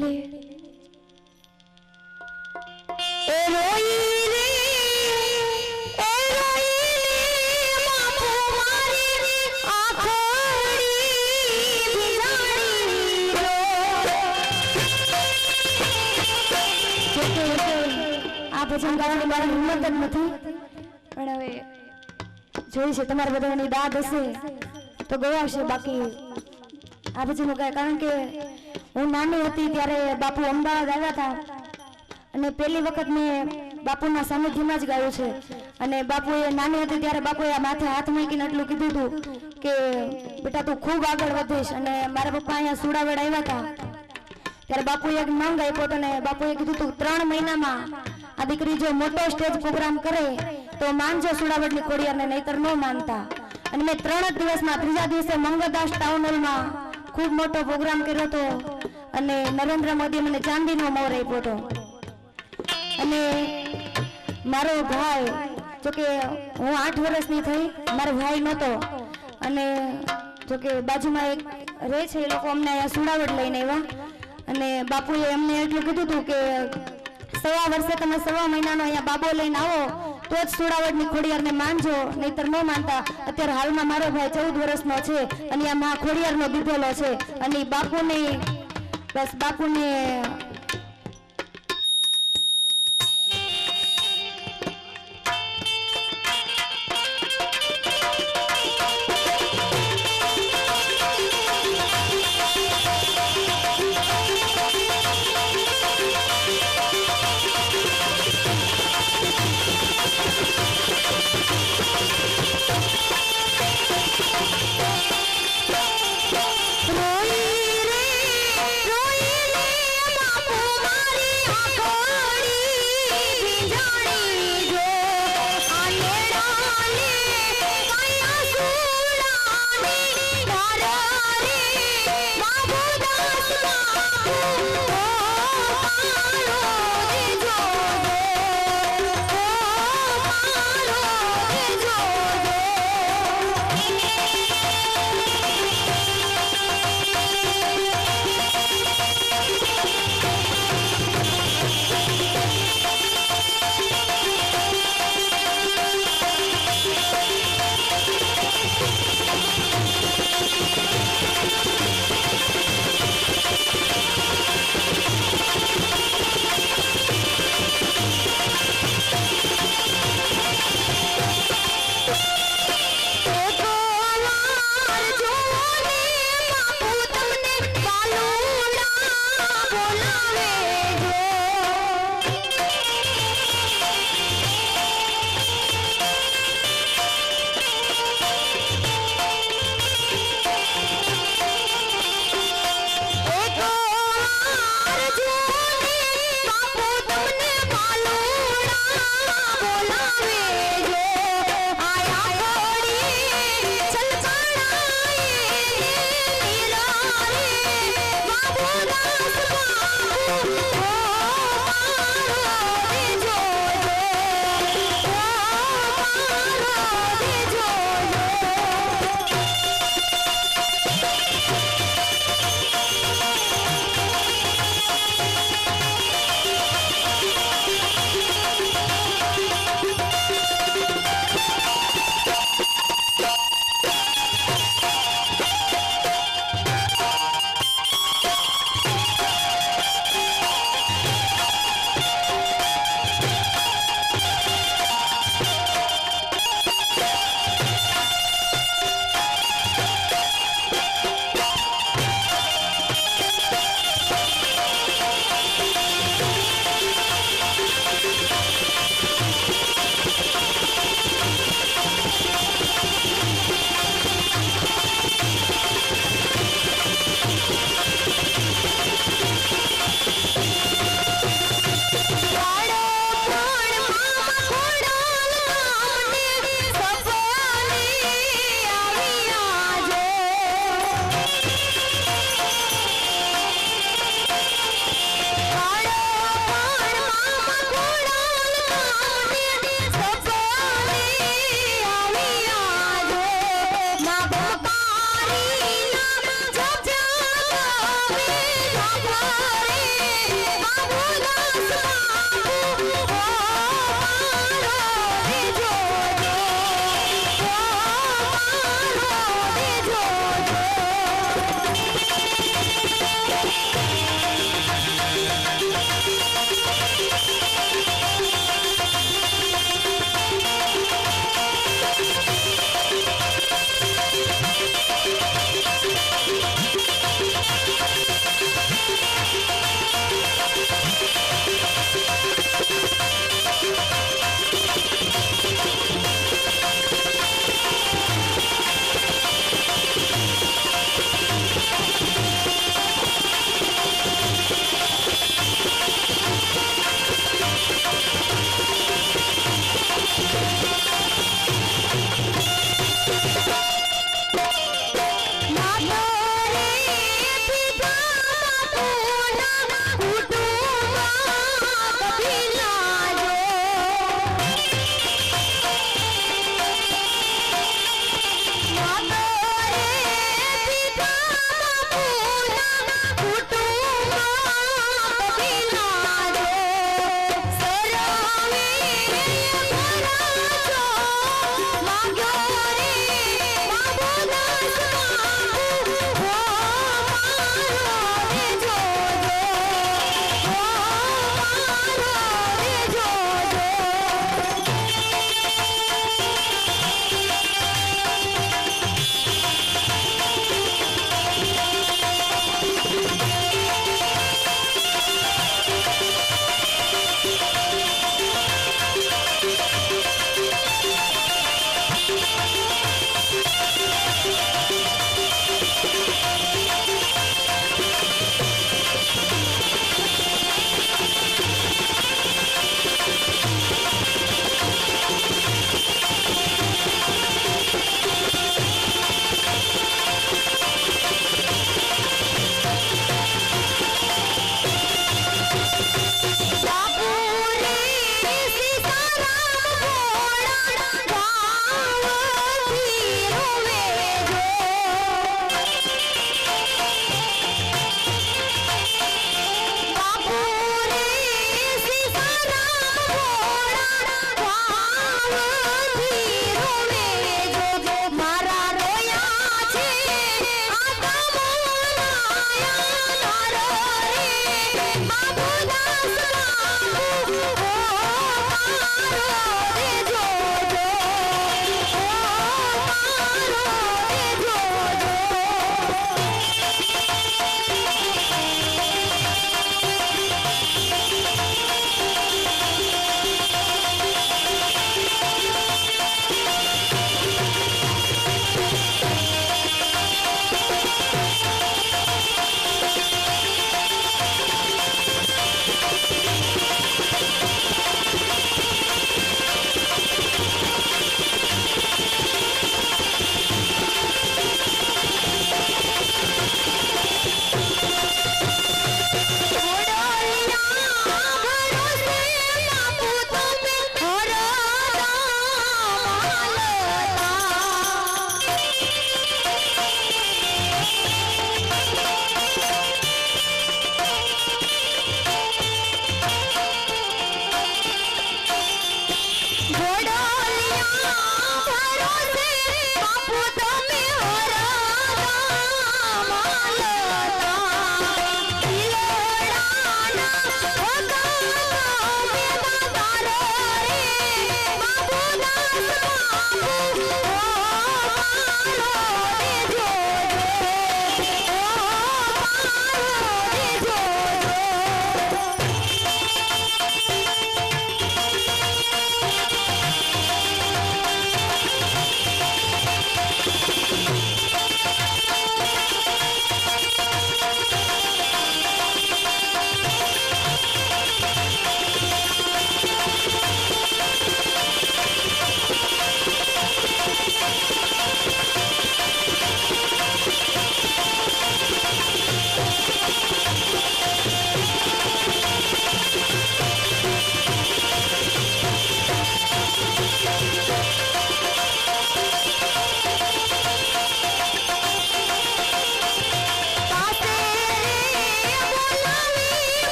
લે એ રોઈ ભજન ગાવાની મારી હિંમત જ નથી તમારા બધાની દાદ હશે, તો ગવાશે બાકી. આ ભજન ગાય, કારણ કે હું નાની હતી ત્યારે બાપુ અમદાવાદ આવ્યા હતા. અને પહેલી વખત મેં બાપુના સાનિધ્યમાં જ ગાયું છે. અને બાપુએ નાની હતી ત્યારે બાપુએ માથે હાથ મૂકીને એટલું કીધું હતું કે, બેટા, તું ખૂબ આગળ વધીશ. અને મારા પપ્પા અહીંયા સુડાવડ આવ્યા હતા. ત્યારે બાપુએ એક માંગ આપ્યો હતો ને બાપુએ કીધું તું, ત્રણ મહિનામાં આ દીકરી જો મોટો સ્ટેજ પ્રોગ્રામ કરે, તો માનજો સુડાવડની કોડિયાને નહીતર ન માનતા. અને મેં ત્રણ જ દિવસમાં ત્રીજા દિવસે મંગળદાસ ટાઉન હોલમાં ખૂબ મોટો પ્રોગ્રામ કર્યો હતો અને નરેન્દ્ર મોદીએ મને ચાંદીનો મોર આપ્યો હતો. અને મારો ભાઈ જોકે હું આઠ વર્ષની થઈ, મારો ભાઈ નહોતો. અને જોકે બાજુમાં એક રહે છે, એ લોકો અમને અહીંયા સુડાવડ લઈને આવ્યા. અને બાપુએ એમને એટલું કીધું હતું કે સવા વર્ષે તમે સવા મહિનાનો અહીંયા બાબો લઈને આવો તો જ સુડાવડની ખોડિયારને માનજો નહીતર ન માનતા અત્યારે હાલમાં મારો ભાઈ ચૌદ વર્ષનો છે અને આ મા ખોડિયારનો દીધેલો છે. અને બાપુની, બસ બાપુને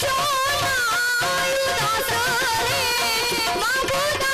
将来出され孫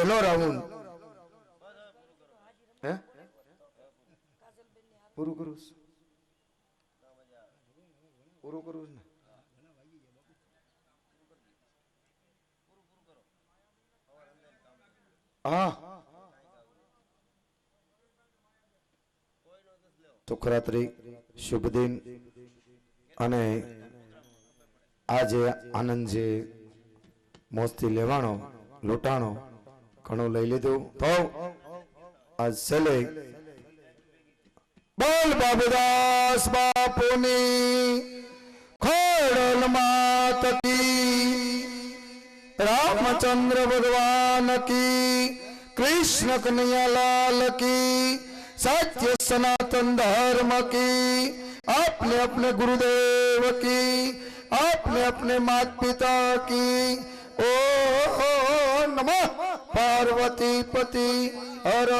છેલ્લો રાઉન્ડ હે પૂરું કરું. પૂરું કરું છું ને હા ચોખરાત્રી શુભ દિન અને આજે આનંદ જે મોજથી લેવાનો, લૂંટાણો ઘણું લઈ લીધું તો આજ છેલ્લે બોલ બાબુદાસ બાપુની ખોડલ માત કી રામચંદ્ર ભગવાન કી કૃષ્ણ કનૈયાલાલ કી સત્ય સનાતન ધર્મ की अपने अपने गुरुदेव की अपने अपने माता पिता की ओ नमः પાર્વતી પતિ હર